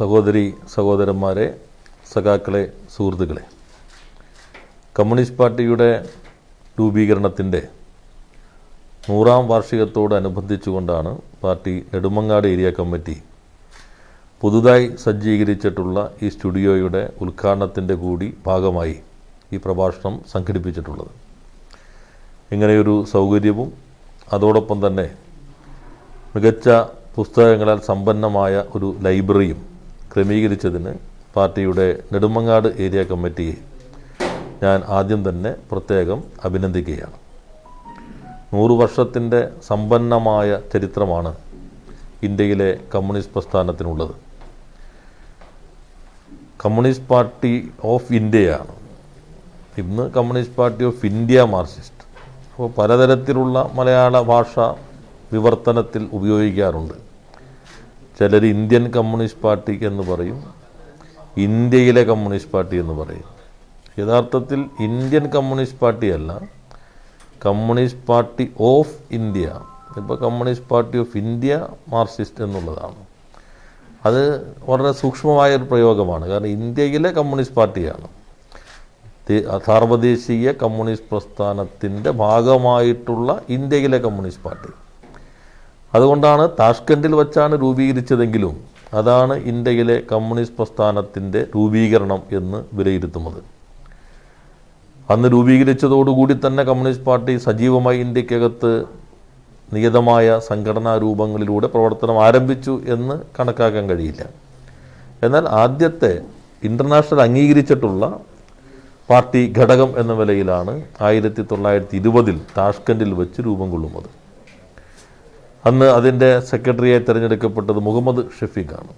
സഹോദരി സഹോദരന്മാരെ സഖാക്കളെ സുഹൃത്തുക്കളെ കമ്മ്യൂണിസ്റ്റ് പാർട്ടിയുടെ രൂപീകരണത്തിന്റെ നൂറാം വാർഷികത്തോടനുബന്ധിച്ചുകൊണ്ടാണ് പാർട്ടി നെടുമങ്ങാട് ഏരിയ കമ്മിറ്റി പുതുതായി സജ്ജീകരിച്ചിട്ടുള്ള ഈ സ്റ്റുഡിയോയുടെ ഉദ്ഘാടനത്തിന്റെ കൂടി ഭാഗമായി ഈ പ്രഭാഷണം സംഘടിപ്പിച്ചിട്ടുള്ളത്. ഇങ്ങനെയൊരു സൗകര്യവും അതോടൊപ്പം തന്നെ മികച്ച പുസ്തകങ്ങളാൽ സമ്പന്നമായ ഒരു ലൈബ്രറിയും ക്രമീകരിച്ചതിന് പാർട്ടിയുടെ നെടുമങ്ങാട് ഏരിയ കമ്മിറ്റിയെ ഞാൻ ആദ്യം തന്നെ പ്രത്യേകം അഭിനന്ദിക്കുകയാണ്. നൂറു വർഷത്തിന്റെ സമ്പന്നമായ ചരിത്രമാണ് ഇന്ത്യയിലെ കമ്മ്യൂണിസ്റ്റ് പ്രസ്ഥാനത്തിനുള്ളത്. കമ്മ്യൂണിസ്റ്റ് പാർട്ടി ഓഫ് ഇന്ത്യയാണ്. ഇന്ന് communist party of India Marxist. അപ്പോൾ പലതരത്തിലുള്ള മലയാള ഭാഷ വിവർത്തനത്തിൽ ഉപയോഗിക്കാറുണ്ട്. ചിലർ ഇന്ത്യൻ കമ്മ്യൂണിസ്റ്റ് പാർട്ടിക്ക് എന്ന് പറയും ഇന്ത്യയിലെ കമ്മ്യൂണിസ്റ്റ് പാർട്ടി എന്ന് പറയും. യഥാർത്ഥത്തിൽ ഇന്ത്യൻ കമ്മ്യൂണിസ്റ്റ് പാർട്ടിയല്ല കമ്മ്യൂണിസ്റ്റ് പാർട്ടി ഓഫ് ഇന്ത്യ. ഇപ്പോൾ communist party of India Marxist എന്നുള്ളതാണ്. അത് വളരെ സൂക്ഷ്മമായ ഒരു പ്രയോഗമാണ്. കാരണം ഇന്ത്യയിലെ കമ്മ്യൂണിസ്റ്റ് പാർട്ടിയാണ്. സാർവദേശീയ കമ്മ്യൂണിസ്റ്റ് പ്രസ്ഥാനത്തിന്റെ ഭാഗമായിട്ടുള്ള ഇന്ത്യയിലെ കമ്മ്യൂണിസ്റ്റ് പാർട്ടി. അതുകൊണ്ടാണ് താഷ്കൻഡിൽ വച്ചാണ് രൂപീകരിച്ചതെങ്കിലും അതാണ് ഇന്ത്യയിലെ കമ്മ്യൂണിസ്റ്റ് പ്രസ്ഥാനത്തിന്റെ രൂപീകരണം എന്ന് വിലയിരുത്തുന്നത്. അന്ന് രൂപീകരിച്ചതോടുകൂടി തന്നെ കമ്മ്യൂണിസ്റ്റ് പാർട്ടി സജീവമായി ഇന്ത്യക്കകത്ത് നിയതമായ സംഘടനാ രൂപങ്ങളിലൂടെ പ്രവർത്തനം ആരംഭിച്ചു എന്ന് കണക്കാക്കാൻ കഴിയില്ല. എന്നാൽ ആദ്യത്തെ ഇന്റർനാഷണൽ അംഗീകരിച്ചിട്ടുള്ള പാർട്ടി ഘടകം എന്ന നിലയിലാണ് ആയിരത്തി തൊള്ളായിരത്തി ഇരുപതിൽ താഷ്കൻഡിൽ വെച്ച് രൂപം കൊള്ളുന്നത്. അന്ന് അതിന്റെ സെക്രട്ടറിയായി തിരഞ്ഞെടുക്കപ്പെട്ടത് മുഹമ്മദ് ഷെഫീഖാണ്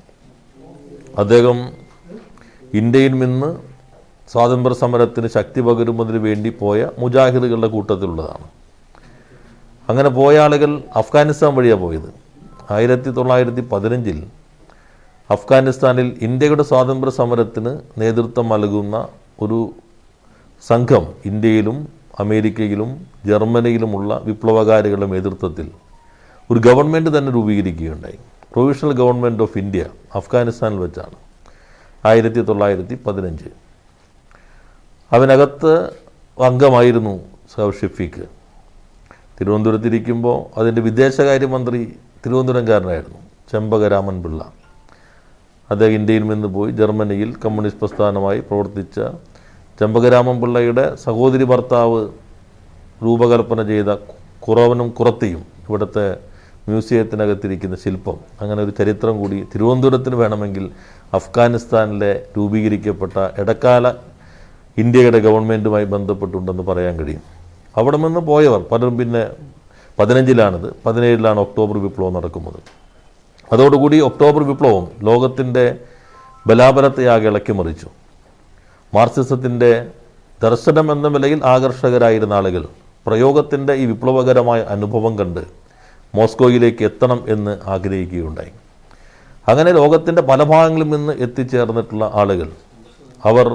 അദ്ദേഹം ഇന്ത്യയിൽ നിന്ന് സ്വാതന്ത്ര്യ സമരത്തിന് ശക്തി പകരുന്നതിന് വേണ്ടി പോയ മുജാഹിദുകളുടെ കൂട്ടത്തിലുള്ളതാണ്. അങ്ങനെ പോയ ആളുകൾ അഫ്ഗാനിസ്ഥാൻ വഴിയാണ് പോയത്. ആയിരത്തി തൊള്ളായിരത്തി പതിനഞ്ചിൽ അഫ്ഗാനിസ്ഥാനിൽ ഇന്ത്യയുടെ സ്വാതന്ത്ര്യ സമരത്തിന് നേതൃത്വം നൽകുന്ന ഒരു സംഘം ഇന്ത്യയിലും അമേരിക്കയിലും ജർമ്മനിയിലുമുള്ള വിപ്ലവകാരികളുടെ നേതൃത്വത്തിൽ ഒരു ഗവൺമെന്റ് തന്നെ രൂപീകരിക്കുകയുണ്ടായി. പ്രൊവിഷണൽ ഗവൺമെന്റ് ഓഫ് ഇന്ത്യ അഫ്ഗാനിസ്ഥാനിൽ വെച്ചാണ്. ആയിരത്തി തൊള്ളായിരത്തി പതിനഞ്ച് അവനകത്ത് അംഗമായിരുന്നു സഹബ് ഷെഫീഖ്. തിരുവനന്തപുരത്തിരിക്കുമ്പോൾ അതിന്റെ വിദേശകാര്യമന്ത്രി തിരുവനന്തപുരംകാരനായിരുന്നു ചെമ്പകരാമൻ പിള്ള. അദ്ദേഹം ഇന്ത്യയിൽ നിന്ന് പോയി ജർമ്മനിയിൽ കമ്മ്യൂണിസ്റ്റ് പ്രസ്ഥാനമായി പ്രവർത്തിച്ച ചെമ്പകരാമൻ പിള്ളയുടെ സഹോദരി ഭർത്താവ് രൂപകൽപ്പന ചെയ്ത കുറവനും കുറത്തിയും ഇവിടുത്തെ മ്യൂസിയത്തിനകത്തിരിക്കുന്ന ശില്പം അങ്ങനെ ഒരു ചരിത്രം കൂടി തിരുവനന്തപുരത്തിന് വേണമെങ്കിൽ അഫ്ഗാനിസ്ഥാനിലെ രൂപീകരിക്കപ്പെട്ട ഇടക്കാല ഇന്ത്യയുടെ ഗവൺമെന്റുമായി ബന്ധപ്പെട്ടുണ്ടെന്ന് പറയാൻ കഴിയും. അവിടെ നിന്ന് പോയവർ പലരും പിന്നെ പതിനഞ്ചിലാണിത് പതിനേഴിലാണ് ഒക്ടോബർ വിപ്ലവം നടക്കുന്നത്. അതോടുകൂടി ഒക്ടോബർ വിപ്ലവം ലോകത്തിന്റെ ബലാബലത്തെ ആകെ ഇളക്കിമറിച്ചു മാർക്സിസത്തിന്റെ ദർശനം എന്ന നിലയിൽ ആകർഷകരായിരുന്ന ആളുകൾ പ്രയോഗത്തിന്റെ ഈ വിപ്ലവകരമായ അനുഭവം കണ്ട് മോസ്കോയിലേക്ക് എത്തണം എന്ന് ആഗ്രഹിക്കുകയുണ്ടായി. അങ്ങനെ ലോകത്തിന്റെ പല ഭാഗങ്ങളിൽ നിന്ന് എത്തിച്ചേർന്നിട്ടുള്ള ആളുകൾ അവർ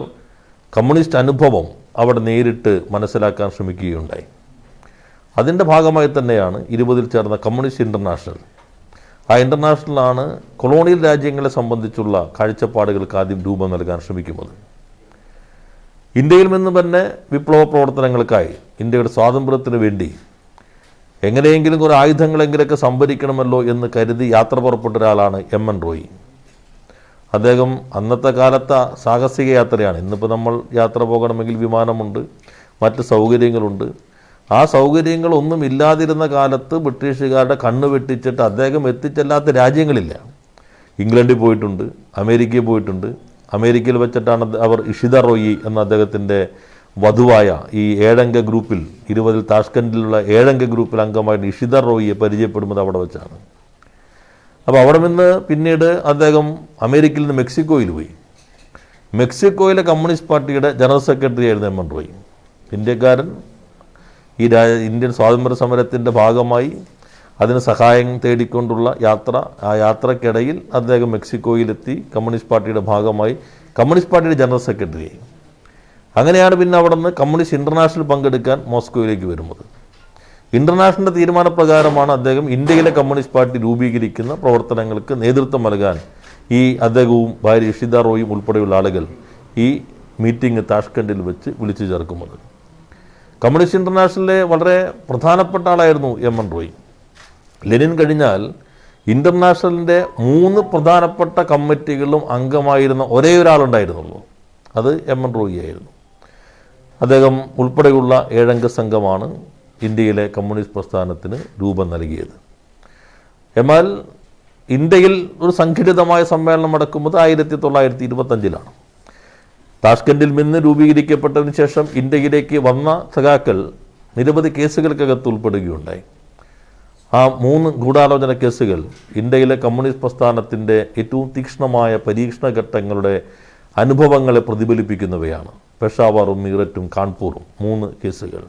കമ്മ്യൂണിസ്റ്റ് അനുഭവം അവിടെ നേരിട്ട് മനസ്സിലാക്കാൻ ശ്രമിക്കുകയുണ്ടായി. അതിന്റെ ഭാഗമായി തന്നെയാണ് ഇരുപതിൽ ചേർന്ന കമ്മ്യൂണിസ്റ്റ് ഇന്റർനാഷണൽ ആ ഇന്റർനാഷണലാണ് കൊളോണിയൽ രാജ്യങ്ങളെ സംബന്ധിച്ചുള്ള കാഴ്ചപ്പാടുകൾക്ക് ആദ്യം രൂപം നൽകാൻ ശ്രമിക്കുന്നത്. ഇന്ത്യയിൽ നിന്ന് തന്നെ വിപ്ലവ പ്രവർത്തനങ്ങൾക്കായി ഇന്ത്യയുടെ സ്വാതന്ത്ര്യത്തിന് വേണ്ടി എങ്ങനെയെങ്കിലും കുറേ ആയുധങ്ങളെങ്കിലൊക്കെ സംഭരിക്കണമല്ലോ എന്ന് കരുതി യാത്ര പുറപ്പെട്ട ഒരാളാണ് എം എൻ റോയി. അദ്ദേഹം അന്നത്തെ കാലത്തെ സാഹസിക യാത്രയാണ്. ഇന്നിപ്പോൾ നമ്മൾ യാത്ര പോകണമെങ്കിൽ വിമാനമുണ്ട് മറ്റ് സൗകര്യങ്ങളുണ്ട്. ആ സൗകര്യങ്ങളൊന്നും ഇല്ലാതിരുന്ന കാലത്ത് ബ്രിട്ടീഷുകാരുടെ കണ്ണ് വെട്ടിച്ചിട്ട് അദ്ദേഹം എത്തിച്ചെല്ലാത്ത രാജ്യങ്ങളില്ല. ഇംഗ്ലണ്ടിൽ പോയിട്ടുണ്ട് അമേരിക്കയിൽ പോയിട്ടുണ്ട്. അമേരിക്കയിൽ വെച്ചിട്ടാണ് അവർ ഇഷിത റോയി എന്ന അദ്ദേഹത്തിന്റെ വധുവായ ഈ ഏഴംഗ ഗ്രൂപ്പിൽ ഇരുപതിൽ താഷ്കൻഡിലുള്ള ഏഴംഗ ഗ്രൂപ്പിൽ അംഗമായ ഇഷിത റോയിയെ പരിചയപ്പെടുന്നത് അവിടെ വെച്ചാണ്. അപ്പോൾ അവിടെ നിന്ന് പിന്നീട് അദ്ദേഹം അമേരിക്കയിൽ നിന്ന് മെക്സിക്കോയിൽ പോയി. മെക്സിക്കോയിലെ കമ്മ്യൂണിസ്റ്റ് പാർട്ടിയുടെ ജനറൽ സെക്രട്ടറി ആയിരുന്നു എം എൻ റോയി. ഇന്ത്യക്കാരൻ ഈ രാജ ഇന്ത്യൻ സ്വാതന്ത്ര്യ സമരത്തിന്റെ ഭാഗമായി അതിന് സഹായം തേടിക്കൊണ്ടുള്ള യാത്ര ആ യാത്രക്കിടയിൽ അദ്ദേഹം മെക്സിക്കോയിലെത്തി കമ്മ്യൂണിസ്റ്റ് പാർട്ടിയുടെ ഭാഗമായി. കമ്മ്യൂണിസ്റ്റ് പാർട്ടിയുടെ ജനറൽ സെക്രട്ടറിയായി. അങ്ങനെയാണ് പിന്നെ അവിടെ നിന്ന് കമ്മ്യൂണിസ്റ്റ് ഇന്റർനാഷണൽ പങ്കെടുക്കാൻ മോസ്കോയിലേക്ക് വരുന്നത്. ഇന്റർനാഷണൽ തീരുമാനപ്രകാരമാണ് അദ്ദേഹം ഇന്ത്യയിലെ കമ്മ്യൂണിസ്റ്റ് പാർട്ടി രൂപീകരിക്കുന്ന പ്രവർത്തനങ്ങൾക്ക് നേതൃത്വം നൽകാൻ ഈ അദ്ദേഹവും ഭാര്യ ഇഷിത റോയും ഉൾപ്പെടെയുള്ള ആളുകൾ ഈ മീറ്റിംഗ് താഷ്കണ്ടിൽ വെച്ച് വിളിച്ചു ചേർക്കുന്നത്. കമ്മ്യൂണിസ്റ്റ് ഇന്റർനാഷണലിലെ വളരെ പ്രധാനപ്പെട്ട ആളായിരുന്നു എം എൻ റോയ്. ലെനിൻ കഴിഞ്ഞാൽ ഇന്റർനാഷണലിന്റെ മൂന്ന് പ്രധാനപ്പെട്ട കമ്മിറ്റികളിലും അംഗമായിരുന്ന ഒരേ ഒരാളുണ്ടായിരുന്നുള്ളൂ അത് എം എൻ റോയി ആയിരുന്നു. അദ്ദേഹം ഉൾപ്പെടെയുള്ള ഏഴംഗ സംഘമാണ് ഇന്ത്യയിലെ കമ്മ്യൂണിസ്റ്റ് പ്രസ്ഥാനത്തിന് രൂപം നൽകിയത്. എന്നാൽ ഇന്ത്യയിൽ ഒരു സംഘടിതമായ സമ്മേളനം നടക്കുന്നത് ആയിരത്തി തൊള്ളായിരത്തി ഇരുപത്തഞ്ചിലാണ് താഷ്കൻഡിൽ നിന്ന് രൂപീകരിക്കപ്പെട്ടതിന് ശേഷം ഇന്ത്യയിലേക്ക് വന്ന സഖാക്കൾ നിരവധി കേസുകൾക്കകത്ത് ഉൾപ്പെടുകയുണ്ടായി. ആ മൂന്ന് ഗൂഢാലോചന കേസുകൾ ഇന്ത്യയിലെ കമ്മ്യൂണിസ്റ്റ് പ്രസ്ഥാനത്തിന്റെ ഏറ്റവും തീക്ഷ്ണമായ പരീക്ഷണ ഘട്ടങ്ങളുടെ അനുഭവങ്ങളെ പ്രതിഫലിപ്പിക്കുന്നവയാണ്. പെഷാവറും മീററ്റും കാൺപൂറും മൂന്ന് കേസുകൾ.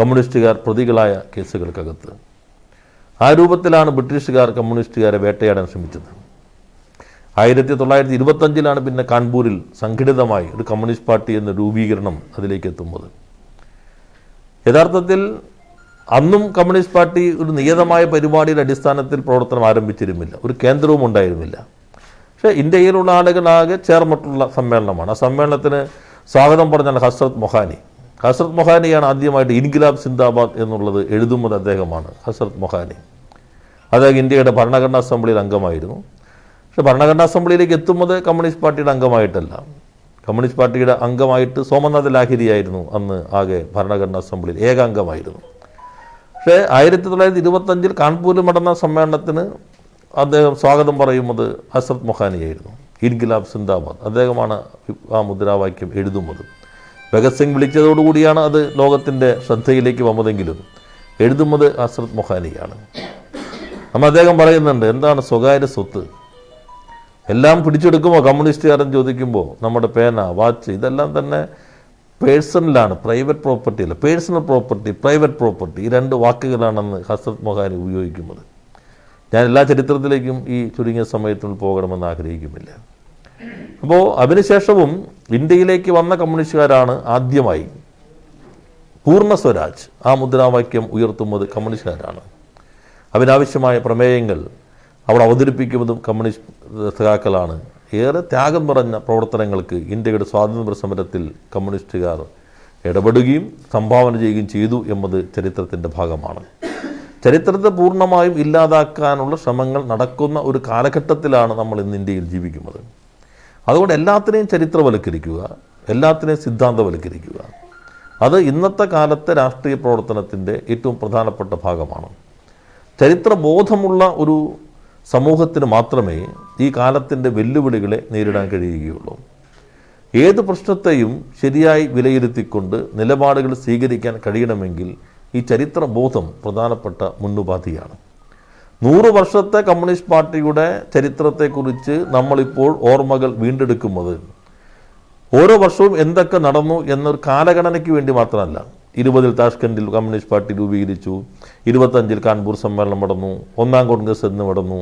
കമ്മ്യൂണിസ്റ്റുകാർ പ്രതികളായ കേസുകൾക്കകത്ത്. ആ രൂപത്തിലാണ് ബ്രിട്ടീഷുകാർ കമ്മ്യൂണിസ്റ്റുകാരെ വേട്ടയാടാൻ ശ്രമിച്ചത്. ആയിരത്തി തൊള്ളായിരത്തി ഇരുപത്തഞ്ചിലാണ് പിന്നെ കാൺപൂരിൽ സംഘടിതമായി ഒരു കമ്മ്യൂണിസ്റ്റ് പാർട്ടി എന്ന രൂപീകരണം അതിലേക്ക് എത്തുന്നത്. യഥാർത്ഥത്തിൽ അന്നും കമ്മ്യൂണിസ്റ്റ് പാർട്ടി ഒരു നിയതമായ പരിപാടിയുടെ അടിസ്ഥാനത്തിൽ പ്രവർത്തനം ആരംഭിച്ചിരുന്നില്ല. ഒരു കേന്ദ്രവും ഉണ്ടായിരുന്നില്ല. പക്ഷേ ഇന്ത്യയിലുള്ള ആളുകളാകെ ചേർന്നിട്ടുള്ള സമ്മേളനമാണ്. ആ സമ്മേളനത്തിന് സ്വാഗതം പറഞ്ഞാൽ ഹസ്രത് മൊഹാനി. ഹസ്രത് മൊഹാനിയാണ് ആദ്യമായിട്ട് ഇൻഗിലാബ് സിന്ദാബാദ് എന്നുള്ളത് എഴുതുന്നത് അദ്ദേഹമാണ് ഹസ്രത് മൊഹാനി. അദ്ദേഹം ഇന്ത്യയുടെ ഭരണഘടനാ അസംബ്ലിയിൽ അംഗമായിരുന്നു. പക്ഷെ ഭരണഘടനാ അസംബ്ലിയിലേക്ക് എത്തുന്നത് കമ്മ്യൂണിസ്റ്റ് പാർട്ടിയുടെ അംഗമായിട്ടല്ല. കമ്മ്യൂണിസ്റ്റ് പാർട്ടിയുടെ അംഗമായിട്ട് സോമനാഥ് ലാഹിരിയായിരുന്നു അന്ന് ആകെ ഭരണഘടനാ അസംബ്ലിയിൽ ഏകാംഗമായിരുന്നു. പക്ഷേ ആയിരത്തി തൊള്ളായിരത്തി ഇരുപത്തഞ്ചിൽ കാൺപൂരിൽ നടന്ന സമ്മേളനത്തിന് അദ്ദേഹം സ്വാഗതം പറയുന്നത് ഹസ്രത് മൊഹാനിയായിരുന്നു. ഇൻകിലാബ് സിന്ദാബാദ്. അദ്ദേഹമാണ് ആ മുദ്രാവാക്യം എഴുതുന്നത്. ഭഗത് സിംഗ് വിളിച്ചതോടുകൂടിയാണ് അത് ലോകത്തിന്റെ ശ്രദ്ധയിലേക്ക് വന്നതെങ്കിലും എഴുതുന്നത് അസ്രത് മൊഹാനിയാണ്. നമ്മൾ അദ്ദേഹം പറയുന്നുണ്ട് എന്താണ് സ്വകാര്യ സ്വത്ത്? എല്ലാം പിടിച്ചെടുക്കുമ്പോൾ കമ്മ്യൂണിസ്റ്റുകാരൻ ചോദിക്കുമ്പോൾ നമ്മുടെ പേന വാച്ച് ഇതെല്ലാം തന്നെ പേഴ്സണലാണ് പ്രൈവറ്റ് പ്രോപ്പർട്ടി അല്ല പേഴ്സണൽ പ്രോപ്പർട്ടി പ്രൈവറ്റ് പ്രോപ്പർട്ടി ഈ രണ്ട് വാക്കുകളാണെന്ന് ഹസ്രത് മൊഹാനി ഉപയോഗിക്കുന്നത്. ഞാൻ എല്ലാ ചരിത്രത്തിലേക്കും ഈ ചുരുങ്ങിയ സമയത്തിൽ പോകണമെന്ന് ആഗ്രഹിക്കുന്നില്ല. അപ്പോൾ അതിനുശേഷവും ഇന്ത്യയിലേക്ക് വന്ന കമ്മ്യൂണിസ്റ്റുകാരാണ് ആദ്യമായി പൂർണ സ്വരാജ് ആ മുദ്രാവാക്യം ഉയർത്തുന്നത് കമ്മ്യൂണിസ്റ്റുകാരാണ്. അതിനാവശ്യമായ പ്രമേയങ്ങൾ അവിടെ അവതരിപ്പിക്കുന്നതും കമ്മ്യൂണിസ്റ്റ് സഖാക്കളാണ് ഏറെ ത്യാഗം നിറഞ്ഞ പ്രവർത്തനങ്ങൾക്ക് ഇന്ത്യയുടെ സ്വാതന്ത്ര്യ സമരത്തിൽ കമ്മ്യൂണിസ്റ്റുകാർ ഇടപെടുകയും സംഭാവന ചെയ്യുകയും ചെയ്തു എന്നത് ചരിത്രത്തിന്റെ ഭാഗമാണ്. ചരിത്രത്തെ പൂർണമായും ഇല്ലാതാക്കാനുള്ള ശ്രമങ്ങൾ നടക്കുന്ന ഒരു കാലഘട്ടത്തിലാണ് നമ്മൾ ഇന്ന് ഇന്ത്യയിൽ ജീവിക്കുന്നത്. അതുകൊണ്ട് എല്ലാത്തിനെയും ചരിത്രവൽക്കരിക്കുക എല്ലാത്തിനെയും സിദ്ധാന്തവൽക്കരിക്കുക. അത് ഇന്നത്തെ കാലത്തെ രാഷ്ട്രീയ പ്രവർത്തനത്തിന്റെ ഏറ്റവും പ്രധാനപ്പെട്ട ഭാഗമാണ്. ചരിത്രബോധമുള്ള ഒരു സമൂഹത്തിന് മാത്രമേ ഈ കാലത്തിന്റെ വെല്ലുവിളികളെ നേരിടാൻ കഴിയുകയുള്ളൂ. ഏത് പ്രശ്നത്തെയും ശരിയായി വിലയിരുത്തിക്കൊണ്ട് നിലപാടുകൾ സ്വീകരിക്കാൻ കഴിയണമെങ്കിൽ ഈ ചരിത്രബോധം പ്രധാനപ്പെട്ട മുന്നുപാധിയാണ് നൂറ് വർഷത്തെ കമ്മ്യൂണിസ്റ്റ് പാർട്ടിയുടെ ചരിത്രത്തെക്കുറിച്ച് നമ്മളിപ്പോൾ ഓർമ്മകൾ വീണ്ടെടുക്കുന്നത്. ഓരോ വർഷവും എന്തൊക്കെ നടന്നു എന്നൊരു കാലഗണനയ്ക്ക് വേണ്ടി മാത്രമല്ല. ഇരുപതിൽ താഷ്കണ്ടിൽ കമ്മ്യൂണിസ്റ്റ് പാർട്ടി രൂപീകരിച്ചു. ഇരുപത്തഞ്ചിൽ കാൺപൂർ സമ്മേളനം നടന്നു. ഒന്നാം കോൺഗ്രസ് എന്ന് നടന്നു.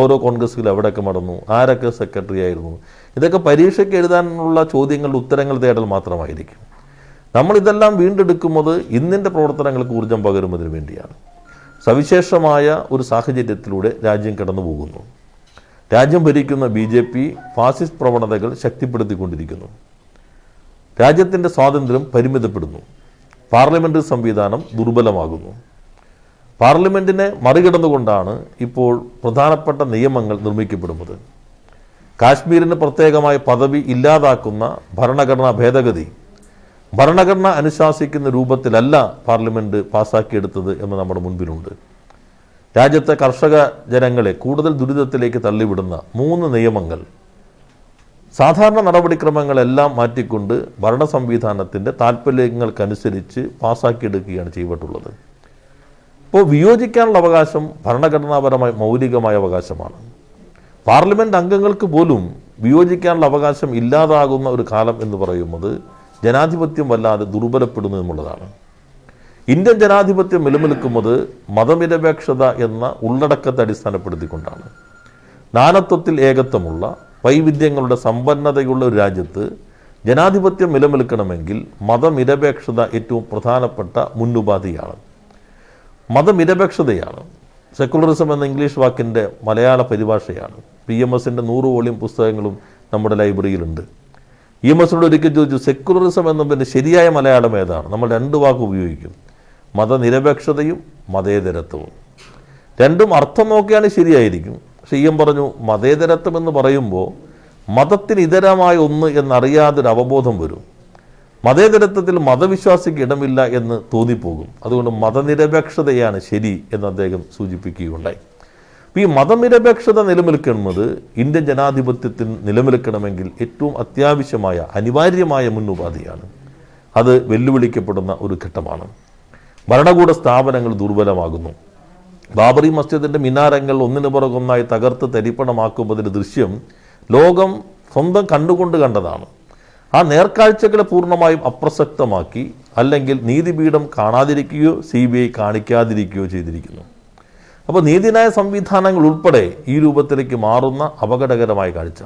ഓരോ കോൺഗ്രസ്സിൽ എവിടെയൊക്കെ നടന്നു? ആരൊക്കെ സെക്രട്ടറി ആയിരുന്നു? ഇതൊക്കെ പരീക്ഷയ്ക്ക് എഴുതാനുള്ള ചോദ്യങ്ങളുടെ ഉത്തരങ്ങൾ തേടൽ മാത്രമായിരിക്കും. നമ്മൾ ഇതെല്ലാം വീണ്ടെടുക്കുന്നത് ഇന്നിന്റെ പ്രവർത്തനങ്ങൾക്ക് ഊർജം പകരുന്നതിന് വേണ്ടിയാണ്. സവിശേഷമായ ഒരു സാഹചര്യത്തിലൂടെ രാജ്യം കടന്നു പോകുന്നു രാജ്യം ഭരിക്കുന്ന ബി ജെ പി ഫാസിസ്റ്റ് പ്രവണതകൾ ശക്തിപ്പെടുത്തിക്കൊണ്ടിരിക്കുന്നു. രാജ്യത്തിന്റെ സ്വാതന്ത്ര്യം പരിമിതപ്പെടുന്നു. പാർലമെന്റ് സംവിധാനം ദുർബലമാകുന്നു. പാർലമെന്റിനെ മറികടന്നുകൊണ്ടാണ് ഇപ്പോൾ പ്രധാനപ്പെട്ട നിയമങ്ങൾ നിർമ്മിക്കപ്പെടുന്നത്. കാശ്മീരിന് പ്രത്യേകമായ പദവി ഇല്ലാതാക്കുന്ന ഭരണഘടനാ ഭേദഗതി ഭരണഘടന അനുശാസിക്കുന്ന രൂപത്തിലല്ല പാർലമെന്റ് പാസ്സാക്കിയെടുത്തത് എന്ന് നമ്മുടെ മുൻപിലുണ്ട്. രാജ്യത്തെ കർഷക ജനങ്ങളെ കൂടുതൽ ദുരിതത്തിലേക്ക് തള്ളിവിടുന്ന മൂന്ന് നിയമങ്ങൾ. സാധാരണ നടപടിക്രമങ്ങളെല്ലാം മാറ്റിക്കൊണ്ട് ഭരണ സംവിധാനത്തിന്റെ താല്പര്യങ്ങൾക്കനുസരിച്ച് പാസ്സാക്കിയെടുക്കുകയാണ് ചെയ്തിട്ടുള്ളത്. ഇപ്പോൾ വിയോജിക്കാനുള്ള അവകാശം ഭരണഘടനാപരമായ മൗലികമായ അവകാശമാണ്. പാർലമെന്റ് അംഗങ്ങൾക്ക് പോലും വിയോജിക്കാനുള്ള അവകാശം ഇല്ലാതാകുന്ന ഒരു കാലം എന്ന് പറയുന്നത് ജനാധിപത്യം വല്ലാതെ ദുർബലപ്പെടുന്നു എന്നുള്ളതാണ്. ഇന്ത്യൻ ജനാധിപത്യം നിലനിൽക്കുന്നത് മതനിരപേക്ഷത എന്ന ഉള്ളടക്കത്തെ അടിസ്ഥാനപ്പെടുത്തിക്കൊണ്ടാണ്. നാനത്വത്തിൽ ഏകത്വമുള്ള വൈവിധ്യങ്ങളുടെ സമ്പന്നതയുള്ള ഒരു രാജ്യത്ത് ജനാധിപത്യം നിലനിൽക്കണമെങ്കിൽ മതനിരപേക്ഷത ഏറ്റവും പ്രധാനപ്പെട്ട മുന്നുപാധിയാണ് മതനിരപേക്ഷതയാണ്. സെക്കുലറിസം എന്ന ഇംഗ്ലീഷ് വാക്കിന്റെ മലയാള പരിഭാഷയാണ്. പി എം എസിന്റെ നൂറ് വോളിയം പുസ്തകങ്ങളും നമ്മുടെ ലൈബ്രറിയിലുണ്ട്. ഇ എം എസിനോട് ഒരിക്കൽ ചോദിച്ചു സെക്കുലറിസം പിന്നെ ശരിയായ മലയാളം ഏതാണ്? നമ്മൾ രണ്ട് വാക്ക് ഉപയോഗിക്കും. മതനിരപേക്ഷതയും മതേതരത്വവും. രണ്ടും അർത്ഥം നോക്കിയാണ് ശരിയായിരിക്കും. പക്ഷേ ഇ എം പറഞ്ഞു മതേതരത്വം എന്ന് പറയുമ്പോൾ മതത്തിന് ഇതരമായ ഒന്ന് എന്നറിയാതൊരു അവബോധം വരും. മതേതരത്വത്തിൽ മതവിശ്വാസിക്ക് ഇടമില്ല എന്ന് തോന്നിപ്പോകും. അതുകൊണ്ട് മതനിരപേക്ഷതയാണ് ശരി എന്ന് അദ്ദേഹം സൂചിപ്പിക്കുകയുണ്ടായി. അപ്പോൾ ഈ മതനിരപേക്ഷത നിലനിൽക്കുന്നത് ഇന്ത്യൻ ജനാധിപത്യത്തിന് നിലനിൽക്കണമെങ്കിൽ ഏറ്റവും അത്യാവശ്യമായ അനിവാര്യമായ മുന്നുപാധിയാണ്. അത് വെല്ലുവിളിക്കപ്പെടുന്ന ഒരു ഘട്ടമാണ്. ഭരണകൂട സ്ഥാപനങ്ങൾ ദുർബലമാകുന്നു. ബാബറി മസ്ജിദിന്റെ മിനാരങ്ങൾ ഒന്നിനു പുറകൊന്നായി തകർത്ത് തരിപ്പണമാക്കുമ്പോൾ ദൃശ്യം ലോകം സ്വന്തം കണ്ടുകൊണ്ട് കണ്ടതാണ്. ആ നേർക്കാഴ്ചകളെ പൂർണമായും അപ്രസക്തമാക്കി അല്ലെങ്കിൽ നീതിപീഠം കാണാതിരിക്കുകയോ സി ബി ഐ കാണിക്കാതിരിക്കുകയോ ചെയ്തിരിക്കുന്നു. അപ്പോൾ നീതിന്യായ സംവിധാനങ്ങൾ ഉൾപ്പെടെ ഈ രൂപത്തിലേക്ക് മാറുന്ന അപകടകരമായ കാഴ്ച.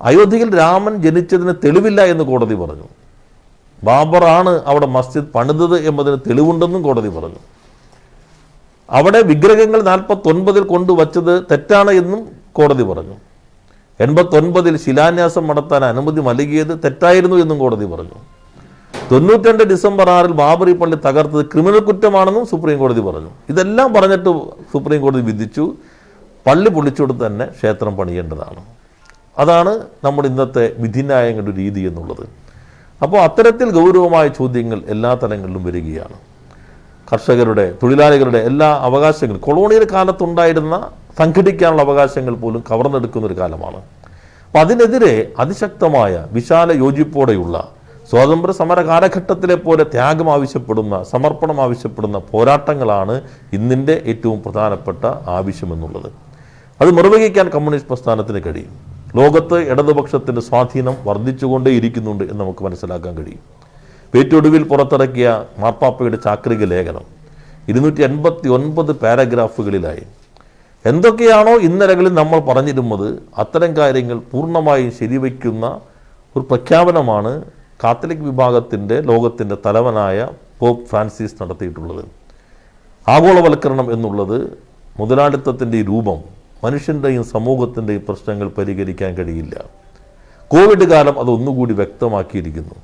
അയോധ്യയിൽ രാമൻ ജനിച്ചതിന് തെളിവില്ല എന്ന് കോടതി പറഞ്ഞു. ബാബറാണ് അവിടെ മസ്ജിദ് പണിതത് എന്നതിന് തെളിവുണ്ടെന്നും കോടതി പറഞ്ഞു. അവിടെ വിഗ്രഹങ്ങൾ നാൽപ്പത്തൊൻപതിൽ കൊണ്ടുവച്ചത് തെറ്റാണ് എന്നും കോടതി പറഞ്ഞു. എൺപത്തൊൻപതിൽ ശിലാന്യാസം നടത്താൻ അനുമതി നൽകിയത് തെറ്റായിരുന്നു എന്നും കോടതി പറഞ്ഞു. തൊണ്ണൂറ്റിരണ്ട് ഡിസംബർ ആറിൽ ബാബറി പള്ളി തകർത്തത് ക്രിമിനൽ കുറ്റമാണെന്നും സുപ്രീം കോടതി പറഞ്ഞു. ഇതെല്ലാം പറഞ്ഞിട്ട് സുപ്രീം കോടതി വിധിച്ചു. പള്ളി പൊളിച്ചുകൊടുത്ത് തന്നെ ക്ഷേത്രം പണിയേണ്ടതാണ്. അതാണ് നമ്മുടെ ഇന്നത്തെ വിധിന്യായങ്ങളുടെ രീതി എന്നുള്ളത്. അപ്പോൾ അത്തരത്തിൽ ഗൗരവമായ ചോദ്യങ്ങൾ എല്ലാ തലങ്ങളിലും വരികയാണ്. കർഷകരുടെ തൊഴിലാളികളുടെ എല്ലാ അവകാശങ്ങളും കൊളോണിയൽ കാലത്തുണ്ടായിരുന്ന സംഘടിക്കാനുള്ള അവകാശങ്ങൾ പോലും കവർന്നെടുക്കുന്ന ഒരു കാലമാണ്. അപ്പം അതിനെതിരെ അതിശക്തമായ വിശാല യോജിപ്പോടെയുള്ള സ്വാതന്ത്ര്യ സമര കാലഘട്ടത്തിലെ പോലെ ത്യാഗം ആവശ്യപ്പെടുന്ന സമർപ്പണം ആവശ്യപ്പെടുന്ന പോരാട്ടങ്ങളാണ് ഇന്നിന്റെ ഏറ്റവും പ്രധാനപ്പെട്ട ആവശ്യമെന്നുള്ളത് അത് നിർവഹിക്കാൻ കമ്മ്യൂണിസ്റ്റ് പ്രസ്ഥാനത്തിന് കഴിയും. ലോകത്ത് ഇടതുപക്ഷത്തിന്റെ സ്വാധീനം വർദ്ധിച്ചുകൊണ്ടേയിരിക്കുന്നുണ്ട് എന്ന് നമുക്ക് മനസ്സിലാക്കാൻ കഴിയും. പേറ്റൊടുവിൽ പുറത്തിറക്കിയ മാർപ്പാപ്പയുടെ ചാക്രിക ലേഖനം ഇരുന്നൂറ്റി എൺപത്തി ഒൻപത് പാരഗ്രാഫുകളിലായി. എന്തൊക്കെയാണോ ഇന്നലകളിൽ നമ്മൾ പറഞ്ഞിരുന്നത് അത്തരം കാര്യങ്ങൾ പൂർണമായും ശരിവയ്ക്കുന്ന ഒരു പ്രഖ്യാപനമാണ് കാത്തലിക് വിഭാഗത്തിന്റെ ലോകത്തിന്റെ തലവനായ പോപ്പ് ഫ്രാൻസിസ് നടത്തിയിട്ടുള്ളത്. ആഗോളവൽക്കരണം എന്നുള്ളത് മുതലാളിത്തത്തിന്റെ രൂപം മനുഷ്യന്റെയും സമൂഹത്തിന്റെയും പ്രശ്നങ്ങൾ പരിഹരിക്കാൻ കഴിയില്ല. കോവിഡ് കാലം അതൊന്നുകൂടി വ്യക്തമാക്കിയിരിക്കുന്നു.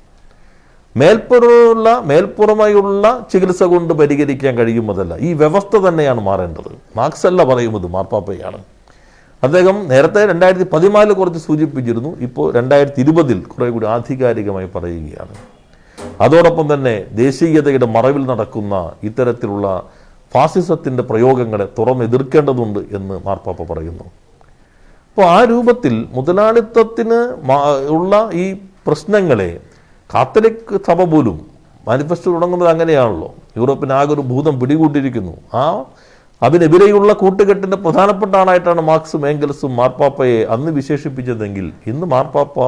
മേൽപ്പുറമുള്ള മേൽപ്പുറമായുള്ള ചികിത്സ കൊണ്ട് പരിഹരിക്കാൻ കഴിയുമതല്ല ഈ വ്യവസ്ഥ തന്നെയാണ് മാറേണ്ടത്. മാർക്സല്ല പറയുന്നത് മാർപ്പാപ്പയാണ്. അദ്ദേഹം നേരത്തെ രണ്ടായിരത്തി പതിനാലിൽ കുറച്ച് സൂചിപ്പിച്ചിരുന്നു. ഇപ്പോൾ രണ്ടായിരത്തി ഇരുപതിൽ കുറേ കൂടി ആധികാരികമായി പറയുകയാണ്. അതോടൊപ്പം തന്നെ ദേശീയതയുടെ മറവിൽ നടക്കുന്ന ഇത്തരത്തിലുള്ള ഫാസിസത്തിന്റെ പ്രയോഗങ്ങളെ തുറന്നെതിർക്കേണ്ടതുണ്ട് എന്ന് മാർപ്പാപ്പ പറയുന്നു. അപ്പോൾ ആ രൂപത്തിൽ മുതലാളിത്തത്തിന് ഉള്ള ഈ പ്രശ്നങ്ങളെ കാത്തലിക് സഭ പോലും മാനിഫെസ്റ്റോ തുടങ്ങുന്നത് അങ്ങനെയാണല്ലോ. യൂറോപ്പിന് ആകെ ഒരു ഭൂതം പിടികൂട്ടിയിരിക്കുന്നു. ആ അതിനെതിരെയുള്ള കൂട്ടുകെട്ടിന്റെ പ്രധാനപ്പെട്ട ആളായിട്ടാണ് മാർക്സും ഏംഗൽസും മാർപ്പാപ്പയെ അന്ന് വിശേഷിപ്പിച്ചതെങ്കിൽ ഇന്ന് മാർപ്പാപ്പ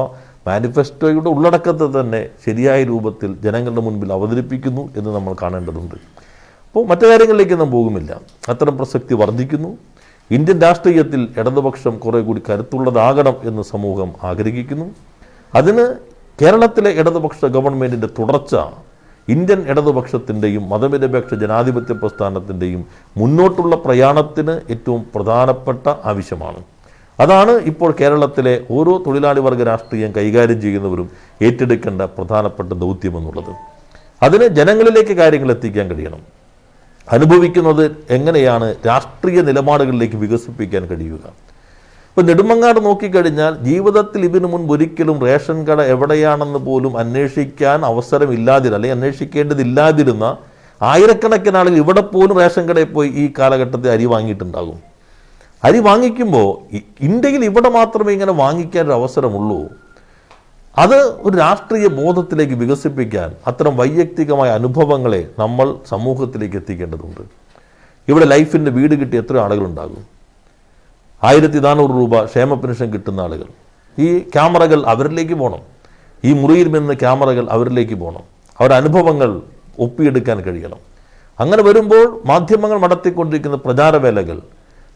മാനിഫെസ്റ്റോയുടെ ഉള്ളടക്കത്തെ തന്നെ ശരിയായ രൂപത്തിൽ ജനങ്ങളുടെ മുൻപിൽ അവതരിപ്പിക്കുന്നു എന്ന് നമ്മൾ കാണേണ്ടതുണ്ട്. അപ്പോൾ മറ്റു കാര്യങ്ങളിലേക്ക് ഒന്നും പോകുമില്ല അത്തരം പ്രസക്തി വർദ്ധിക്കുന്നു. ഇന്ത്യൻ രാഷ്ട്രീയത്തിൽ ഇടതുപക്ഷം കുറേ കൂടി കരുത്തുള്ളതാകണം എന്ന് സമൂഹം ആഗ്രഹിക്കുന്നു. അതിന് കേരളത്തിലെ ഇടതുപക്ഷ ഗവൺമെന്റിന്റെ തുടർച്ച ഇന്ത്യൻ ഇടതുപക്ഷത്തിന്റെയും മതനിരപേക്ഷ ജനാധിപത്യ പ്രസ്ഥാനത്തിന്റെയും മുന്നോട്ടുള്ള പ്രയാണത്തിന് ഏറ്റവും പ്രധാനപ്പെട്ട ആവശ്യമാണ്. അതാണ് ഇപ്പോൾ കേരളത്തിലെ ഓരോ തൊഴിലാളി വർഗ രാഷ്ട്രീയം കൈകാര്യം ചെയ്യുന്നവരും ഏറ്റെടുക്കേണ്ട പ്രധാനപ്പെട്ട ദൗത്യമെന്നുള്ളത്. അതിന് ജനങ്ങളിലേക്ക് കാര്യങ്ങൾ എത്തിക്കാൻ കഴിയണം. അനുഭവിക്കുന്നത് എങ്ങനെയാണ് രാഷ്ട്രീയ നിലപാടുകളിലേക്ക് വികസിപ്പിക്കാൻ കഴിയുക? ഇപ്പം നെടുമങ്ങാട് നോക്കിക്കഴിഞ്ഞാൽ ജീവിതത്തിൽ ഇതിനു മുൻപ് ഒരിക്കലും റേഷൻ കട എവിടെയാണെന്ന് പോലും അന്വേഷിക്കാൻ അവസരമില്ലാതിരുന്ന അല്ലെങ്കിൽ അന്വേഷിക്കേണ്ടതില്ലാതിരുന്ന ആയിരക്കണക്കിന് ആളുകൾ ഇവിടെ പോലും റേഷൻ കടയിൽ പോയി ഈ കാലഘട്ടത്തിൽ അരി വാങ്ങിയിട്ടുണ്ടാകും. അരി വാങ്ങിക്കുമ്പോൾ ഇന്ത്യയിൽ ഇവിടെ മാത്രമേ ഇങ്ങനെ വാങ്ങിക്കാൻ ഒരു അവസരമുള്ളൂ. അത് ഒരു രാഷ്ട്രീയ ബോധത്തിലേക്ക് വികസിപ്പിക്കാൻ അത്തരം വൈയക്തികമായ അനുഭവങ്ങളെ നമ്മൾ സമൂഹത്തിലേക്ക് എത്തിക്കേണ്ടതുണ്ട്. ഇവിടെ ലൈഫിന്റെ വീട് കിട്ടിയ എത്ര ആളുകളുണ്ടാകും. ആയിരത്തി നാനൂറ് രൂപ ക്ഷേമ പെൻഷൻ കിട്ടുന്ന ആളുകൾ. ഈ ക്യാമറകൾ അവരിലേക്ക് പോകണം. ഈ മുറിയിൽ നിന്ന് ക്യാമറകൾ അവരിലേക്ക് പോകണം. അവരുടെ അനുഭവങ്ങൾ ഒപ്പിയെടുക്കാൻ കഴിയണം. അങ്ങനെ വരുമ്പോൾ മാധ്യമങ്ങൾ നടത്തിക്കൊണ്ടിരിക്കുന്ന പ്രചാരവേലകൾ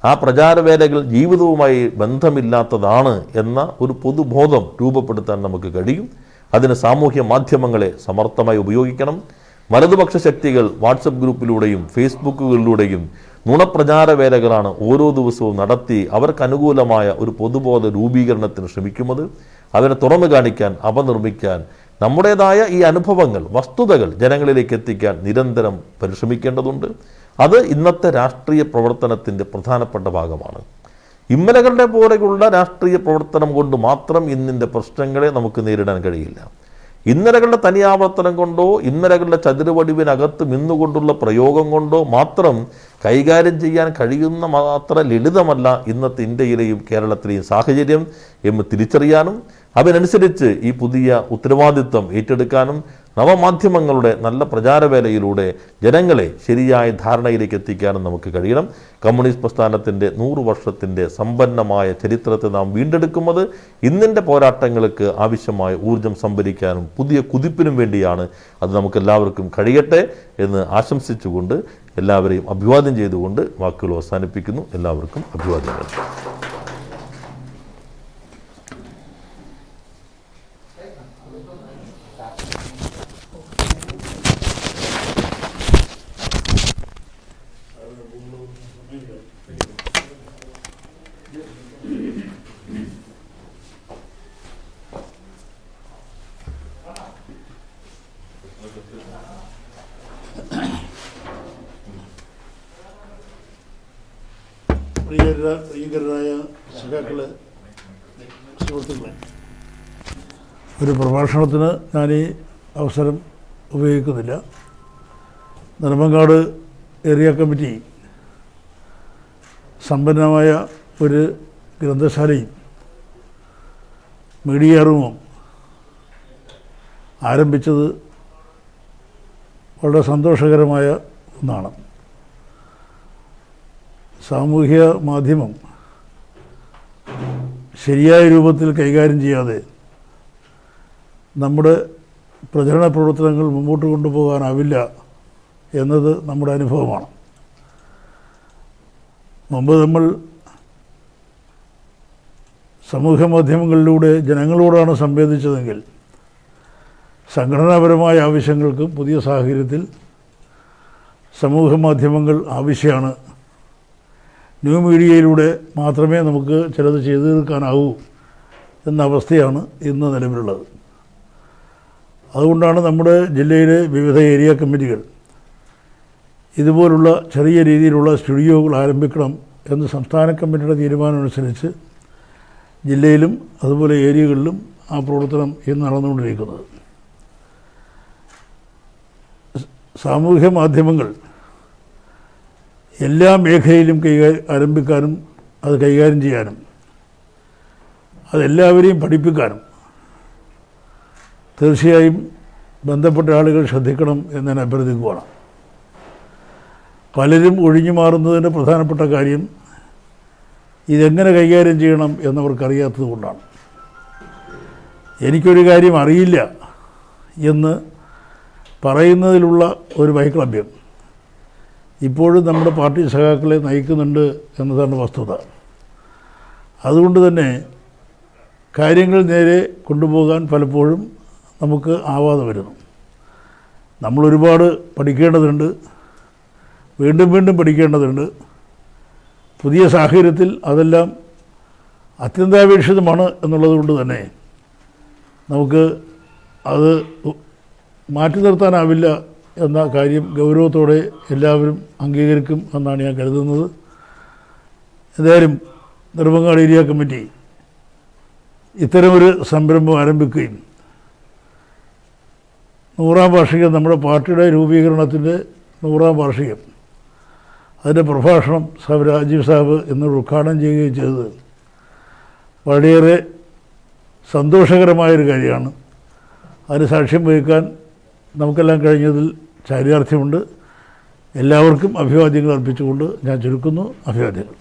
ആ പ്രചാരവേലകൾ ജീവിതവുമായി ബന്ധമില്ലാത്തതാണ് എന്ന ഒരു പൊതുബോധം രൂപപ്പെടുത്താൻ നമുക്ക് കഴിയും. അതിന് സാമൂഹ്യ മാധ്യമങ്ങളെ സമർത്ഥമായി ഉപയോഗിക്കണം. വലതുപക്ഷ ശക്തികൾ വാട്സപ്പ് ഗ്രൂപ്പിലൂടെയും ഫേസ്ബുക്കുകളിലൂടെയും നുണപ്രചാര വേലകളാണ് ഓരോ ദിവസവും നടത്തി അവർക്ക് അനുകൂലമായ ഒരു പൊതുബോധ രൂപീകരണത്തിന് ശ്രമിക്കുന്നത്. അവരെ തുറന്നു കാണിക്കാൻ അപനിർമ്മിക്കാൻ നമ്മുടേതായ ഈ അനുഭവങ്ങൾ വസ്തുതകൾ ജനങ്ങളിലേക്ക് എത്തിക്കാൻ നിരന്തരം പരിശ്രമിക്കേണ്ടതുണ്ട്. അത് ഇന്നത്തെ രാഷ്ട്രീയ പ്രവർത്തനത്തിന്റെ പ്രധാനപ്പെട്ട ഭാഗമാണ്. ഇമ്മലകളുടെ പോലെയുള്ള രാഷ്ട്രീയ പ്രവർത്തനം കൊണ്ട് മാത്രം ഇന്നിന്റെ പ്രശ്നങ്ങളെ നമുക്ക് നേരിടാൻ കഴിയില്ല. ഇന്നലകളുടെ തനിയാവർത്തനം കൊണ്ടോ ഇന്നലകളുടെ ചതുരവടിവിനകത്ത് നിന്നുകൊണ്ടുള്ള പ്രയോഗം കൊണ്ടോ മാത്രം കൈകാര്യം ചെയ്യാൻ കഴിയുന്ന മാത്ര ലളിതമല്ല ഇന്നത്തെ ഇന്ത്യയിലെയും കേരളത്തിലെയും സാഹചര്യം എന്ന് തിരിച്ചറിയാനും അതിനനുസരിച്ച് ഈ പുതിയ ഉത്തരവാദിത്വം ഏറ്റെടുക്കാനും നവമാധ്യമങ്ങളുടെ നല്ല പ്രചാരവേലയിലൂടെ ജനങ്ങളെ ശരിയായ ധാരണയിലേക്ക് എത്തിക്കാനും നമുക്ക് കഴിയണം. കമ്മ്യൂണിസ്റ്റ് പ്രസ്ഥാനത്തിന്റെ നൂറു വർഷത്തിന്റെ സമ്പന്നമായ ചരിത്രത്തെ നാം വീണ്ടെടുക്കുന്നത് ഇന്നിന്റെ പോരാട്ടങ്ങൾക്ക് ആവശ്യമായ ഊർജം സംഭരിക്കാനും പുതിയ കുതിപ്പിനും വേണ്ടിയാണ് അത് നമുക്കെല്ലാവർക്കും കഴിയട്ടെ എന്ന് ആശംസിച്ചുകൊണ്ട് എല്ലാവരെയും അഭിവാദ്യം ചെയ്തുകൊണ്ട് വാക്കുകൾ അവസാനിപ്പിക്കുന്നു. എല്ലാവർക്കും അഭിവാദ്യങ്ങൾ. പ്രിയങ്കരായ സഖാക്കളെ സുഹൃത്തുക്കളെ. ഒരു പ്രഭാഷണത്തിന് ഞാൻ ഈ അവസരം ഉപയോഗിക്കുന്നില്ല. നെടുമങ്ങാട് ഏരിയ കമ്മിറ്റി സമ്പന്നമായ ഒരു ഗ്രന്ഥശാലയും മീഡിയ റൂമും ആരംഭിച്ചത് വളരെ സന്തോഷകരമായ ഒന്നാണ്. സാമൂഹ്യ മാധ്യമം ശരിയായ രൂപത്തിൽ കൈകാര്യം ചെയ്യാതെ നമ്മുടെ പ്രചരണ പ്രവർത്തനങ്ങൾ മുമ്പോട്ട് കൊണ്ടുപോകാനാവില്ല എന്നത് നമ്മുടെ അനുഭവമാണ്. മുമ്പ് നമ്മൾ സമൂഹ മാധ്യമങ്ങളിലൂടെ ജനങ്ങളോടാണ് സംവേദിച്ചതെങ്കിൽ സംഘടനാപരമായ ആവശ്യങ്ങൾക്കും പുതിയ സാഹചര്യത്തിൽ സമൂഹ മാധ്യമങ്ങൾ ആവശ്യമാണ് ന്യൂ മീഡിയയിലൂടെ മാത്രമേ നമുക്ക് ചിലത് ചെയ്തു തീർക്കാനാവൂ എന്ന അവസ്ഥയാണ് ഇന്ന് നിലവിലുള്ളത്. അതുകൊണ്ടാണ് നമ്മുടെ ജില്ലയിലെ വിവിധ ഏരിയ കമ്മിറ്റികൾ ഇതുപോലുള്ള ചെറിയ രീതിയിലുള്ള സ്റ്റുഡിയോകൾ ആരംഭിക്കണം എന്ന് സംസ്ഥാന കമ്മിറ്റിയുടെ തീരുമാനമനുസരിച്ച് ജില്ലയിലും അതുപോലെ ഏരിയകളിലും ആ പ്രവർത്തനം ഇന്ന് നടന്നുകൊണ്ടിരിക്കുന്നത്. സാമൂഹ്യ മാധ്യമങ്ങൾ എല്ലാ മേഖലയിലും കൈകാര്യം ആരംഭിക്കാനും അത് കൈകാര്യം ചെയ്യാനും അതെല്ലാവരെയും പഠിപ്പിക്കാനും തീർച്ചയായും ബന്ധപ്പെട്ട ആളുകൾ ശ്രദ്ധിക്കണം എന്ന് ഞാൻ അഭ്യർത്ഥിക്കുകയാണ്. പലരും ഒഴിഞ്ഞു മാറുന്നതിന്റെ പ്രധാനപ്പെട്ട കാര്യം ഇതെങ്ങനെ കൈകാര്യം ചെയ്യണം എന്നവർക്കറിയാത്തത് കൊണ്ടാണ്. എനിക്കൊരു കാര്യം അറിയില്ല എന്ന് പറയുന്നതിലുള്ള ഒരു വൈക്ലഭ്യം ഇപ്പോഴും നമ്മുടെ പാർട്ടി സഖാക്കളെ നയിക്കുന്നുണ്ട് എന്നതാണ് വസ്തുത. അതുകൊണ്ട് തന്നെ കാര്യങ്ങൾ നേരെ കൊണ്ടുപോകാൻ പലപ്പോഴും നമുക്ക് ആവാതെ വരുന്നു. നമ്മൾ ഒരുപാട് പഠിക്കേണ്ടതുണ്ട്. വീണ്ടും വീണ്ടും പഠിക്കേണ്ടതുണ്ട്. പുതിയ സാഹചര്യത്തിൽ അതെല്ലാം അത്യന്താപേക്ഷിതമാണ് എന്നുള്ളത് കൊണ്ട് തന്നെ നമുക്ക് അത് മാറ്റി നിർത്താനാവില്ല എന്ന കാര്യം ഗൗരവത്തോടെ എല്ലാവരും അംഗീകരിക്കും എന്നാണ് ഞാൻ കരുതുന്നത്. എന്തായാലും നെടുമങ്ങാട് ഏരിയ കമ്മിറ്റി ഇത്തരമൊരു സംരംഭം ആരംഭിക്കുകയും നൂറാം വാർഷികം നമ്മുടെ പാർട്ടിയുടെ രൂപീകരണത്തിന്റെ നൂറാം വാർഷികം അതിന്റെ പ്രഭാഷണം സാബ് രാജീവ് സാബ് ഇന്ന് ഉദ്ഘാടനം ചെയ്യുകയും ചെയ്തത് വളരെയേറെ സന്തോഷകരമായൊരു കാര്യമാണ്. അതിന് സാക്ഷ്യം വഹിക്കാൻ നമുക്കെല്ലാം കഴിഞ്ഞതിൽ ചാരിതാർത്ഥ്യമുണ്ട്. എല്ലാവർക്കും അഭിവാദ്യങ്ങൾ അർപ്പിച്ചുകൊണ്ട് ഞാൻ ചുരുക്കുന്നു. അഭിവാദ്യങ്ങൾ